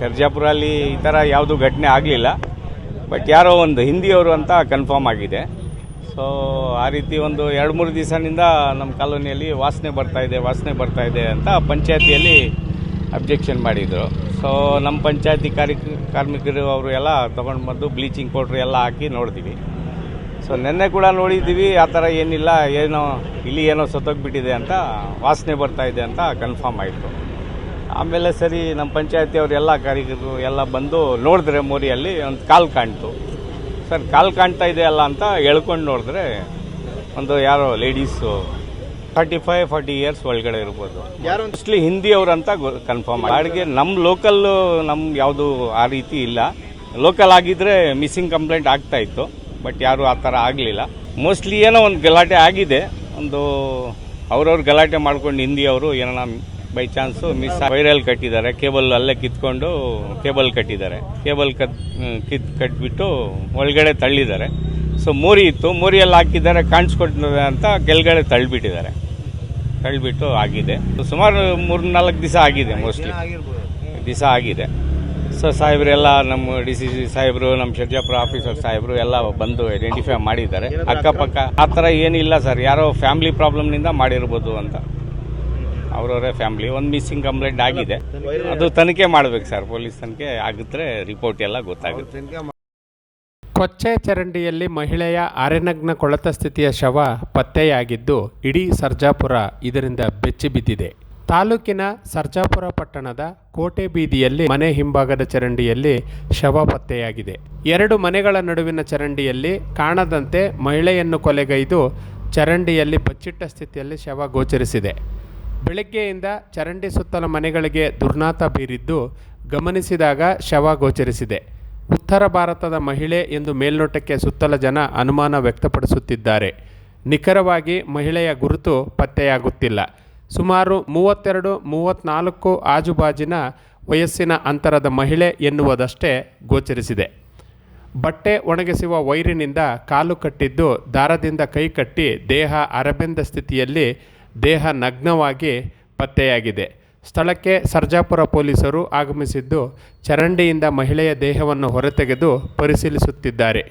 ಶರ್ಜಾಪುರಲ್ಲಿ ಈ ಥರ ಯಾವುದು ಘಟನೆ ಆಗಲಿಲ್ಲ. ಬಟ್ ಯಾರೋ ಒಂದು ಹಿಂದಿಯವರು ಅಂತ ಕನ್ಫರ್ಮ್ ಆಗಿದೆ. ಸೊ ಆ ರೀತಿ ಒಂದು ಎರಡು, ಮೂರು ದಿವಸದಿಂದ ನಮ್ಮ ಕಾಲೋನಿಯಲ್ಲಿ ವಾಸನೆ ಬರ್ತಾ ಇದೆ, ವಾಸನೆ ಬರ್ತಾ ಇದೆ ಅಂತ ಪಂಚಾಯತಿಯಲ್ಲಿ ಅಬ್ಜೆಕ್ಷನ್ ಮಾಡಿದರು. ಸೊ ನಮ್ಮ ಪಂಚಾಯತಿ ಕಾರ್ಯ ಕಾರ್ಮಿಕರು ಅವರು ಎಲ್ಲ ತೊಗೊಂಡು ಬಂದು ಬ್ಲೀಚಿಂಗ್ ಪೌಡ್ರ್ ಎಲ್ಲ ಹಾಕಿ ನೋಡಿದ್ವಿ ಸೊ ನಿನ್ನೆ ಕೂಡ ನೋಡಿದ್ದೀವಿ, ಆ ಥರ ಏನಿಲ್ಲ, ಏನೋ, ಇಲ್ಲಿ ಏನೋ ಸತ್ತೋಗ್ಬಿಟ್ಟಿದೆ ಅಂತ ವಾಸನೆ ಬರ್ತಾ ಇದೆ ಅಂತ ಕನ್ಫರ್ಮ್ ಆಯಿತು. ಆಮೇಲೆ ಸರಿ ನಮ್ಮ ಪಂಚಾಯತಿಯವರು ಎಲ್ಲ ಕಾರ್ಯಕರ್ತರು ಎಲ್ಲ ಬಂದು ನೋಡಿದ್ರೆ ಮೋರಿಯಲ್ಲಿ ಒಂದು ಕಾಲು ಕಾಣ್ತು. ಸರ್ ಕಾಲು ಕಾಣ್ತಾ ಇದೆ ಅಲ್ಲ ಅಂತ ಎಳ್ಕೊಂಡು ನೋಡಿದ್ರೆ ಒಂದು ಯಾರೋ ladies forty five forty years ಒಳಗಡೆ ಇರ್ಬೋದು. ಯಾರು? ಮೋಸ್ಟ್ಲಿ ಹಿಂದಿ ಅವರು ಅಂತ ಕನ್ಫರ್ಮ್ ಅಡುಗೆ ನಮ್ಮ ಲೋಕಲ್ ನಮ್ಗೆ ಯಾವುದು ಆ ರೀತಿ ಇಲ್ಲ. ಲೋಕಲ್ ಆಗಿದ್ರೆ ಮಿಸ್ಸಿಂಗ್ ಕಂಪ್ಲೇಂಟ್ ಆಗ್ತಾ ಇತ್ತು. ಬಟ್ ಯಾರು ಆ ಥರ ಆಗಲಿಲ್ಲ. ಮೋಸ್ಟ್ಲಿ ಏನೋ ಒಂದು ಗಲಾಟೆ ಆಗಿದೆ. ಒಂದು ಅವ್ರವ್ರು ಗಲಾಟೆ ಮಾಡ್ಕೊಂಡು ಹಿಂದಿ ಅವರು ಏನೋ ಬೈ ಚಾನ್ಸು ಮಿಸ್ ವೈರಲ್ ಕಟ್ಟಿದ್ದಾರೆ. ಕೇಬಲ್ ಅಲ್ಲೇ ಕಿತ್ಕೊಂಡು ಕೇಬಲ್ ಕಟ್ಟಿದ್ದಾರೆ. ಕೇಬಲ್ ಕತ್ ಕಿತ್, ಕಟ್ಬಿಟ್ಟು ಒಳಗಡೆ ತಳ್ಳಿದ್ದಾರೆ. ಸೊ ಮೋರಿ ಇತ್ತು. ಮೋರಿಯಲ್ಲಿ ಹಾಕಿದ್ದಾರೆ ಕಾಣಿಸ್ಕೊಟ್ಟಿದ್ದಾರೆ ಅಂತ ಕೆಳಗಡೆ ತಳ್ಳಿಬಿಟ್ಟಿದ್ದಾರೆ. ತಳ್ಳಿಬಿಟ್ಟು ಆಗಿದೆ. ಸುಮಾರು ಮೂರು ನಾಲ್ಕು ದಿವಸ ಆಗಿದೆ ಮೋಸ್ಟ್ಲಿ ದಿವಸ ಆಗಿದೆ. ಸೊ ಸಾಹೇಬ್ರೆಲ್ಲ ನಮ್ಮ ಡಿ ಸಿ ಸಿ ಸಾಹೇಬರು, ನಮ್ಮ ಶರ್ಜಾಪುರ ಆಫೀಸರ್ ಸಾಹೇಬರು ಎಲ್ಲ ಬಂದು ಐಡೆಂಟಿಫೈ ಮಾಡಿದ್ದಾರೆ. ಅಕ್ಕಪಕ್ಕ, ಆ ಥರ ಏನಿಲ್ಲ ಸರ್. ಯಾರೋ ಫ್ಯಾಮಿಲಿ ಪ್ರಾಬ್ಲಮ್ನಿಂದ ಮಾಡಿರ್ಬೋದು ಅಂತ. ಅವರವರೇ ಫ್ಯಾಮಿಲಿ ಒಂದು ಮಿಸ್ಸಿಂಗ್ ಕಂಪ್ಲೇಂಟ್ ಆಗಿದೆ. ಅದು ತನಿಖೆ ಮಾಡಬೇಕು ಸರ್. ಪೊಲೀಸ್ ತನಿಖೆ ಆಗಿದ್ರೆ ರಿಪೋರ್ಟ್ ಎಲ್ಲ ಗೊತ್ತಾಗುತ್ತೆ. ಕೊಚ್ಚೆ ಚರಂಡಿಯಲ್ಲಿ ಮಹಿಳೆಯ ಅರೆನಗ್ನ ಕೊಳತ ಸ್ಥಿತಿಯ ಶವ ಪತ್ತೆಯಾಗಿದ್ದು ಇಡೀ ಸರ್ಜಾಪುರ ಇದರಿಂದ ಬೆಚ್ಚಿಬಿದ್ದಿದೆ ತಾಲೂಕಿನ ಸರ್ಜಾಪುರ ಪಟ್ಟಣದ ಕೋಟೆ ಬೀದಿಯಲ್ಲಿ ಮನೆ ಹಿಂಭಾಗದ ಚರಂಡಿಯಲ್ಲಿ ಶವ ಪತ್ತೆಯಾಗಿದೆ. ಎರಡು ಮನೆಗಳ ನಡುವಿನ ಚರಂಡಿಯಲ್ಲಿ ಕಾಣದಂತೆ ಮಹಿಳೆಯನ್ನು ಕೊಲೆಗೈದು ಚರಂಡಿಯಲ್ಲಿ ಬಚ್ಚಿಟ್ಟ ಸ್ಥಿತಿಯಲ್ಲಿ ಶವ ಗೋಚರಿಸಿದೆ. ಬೆಳಗ್ಗೆಯಿಂದ ಚರಂಡಿ ಸುತ್ತಲ ಮನೆಗಳಿಗೆ ದುರ್ನಾತ ಬೀರಿದ್ದು ಗಮನಿಸಿದಾಗ ಶವ ಗೋಚರಿಸಿದೆ. ಉತ್ತರ ಭಾರತದ ಮಹಿಳೆ ಎಂದು ಮೇಲ್ನೋಟಕ್ಕೆ ಸುತ್ತಲ ಜನ ಅನುಮಾನ ವ್ಯಕ್ತಪಡಿಸುತ್ತಿದ್ದಾರೆ. ನಿಖರವಾಗಿ ಮಹಿಳೆಯ ಗುರುತು ಪತ್ತೆಯಾಗುತ್ತಿಲ್ಲ. ಸುಮಾರು ಮೂವತ್ತೆರಡು ಮೂವತ್ತ್ನಾಲ್ಕು ಆಜುಬಾಜಿನ ವಯಸ್ಸಿನ ಅಂತರದ ಮಹಿಳೆ ಎನ್ನುವುದಷ್ಟೇ ಗೋಚರಿಸಿದೆ. ಬಟ್ಟೆ ಒಣಗಿಸುವ ವೈರಿನಿಂದ ಕಾಲು ಕಟ್ಟಿದ್ದು, ದಾರದಿಂದ ಕೈ ಕಟ್ಟಿ, ದೇಹ ಅರಬೆಂದ ಸ್ಥಿತಿಯಲ್ಲಿ ದೇಹ ನಗ್ನವಾಗಿ ಪತ್ತೆಯಾಗಿದೆ. ಸ್ಥಳಕ್ಕೆ ಸರ್ಜಾಪುರ ಪೊಲೀಸರು ಆಗಮಿಸಿದ್ದು ಚರಂಡಿಯಿಂದ ಮಹಿಳೆಯ ದೇಹವನ್ನು ಹೊರತೆಗೆದು ಪರಿಶೀಲಿಸುತ್ತಿದ್ದಾರೆ.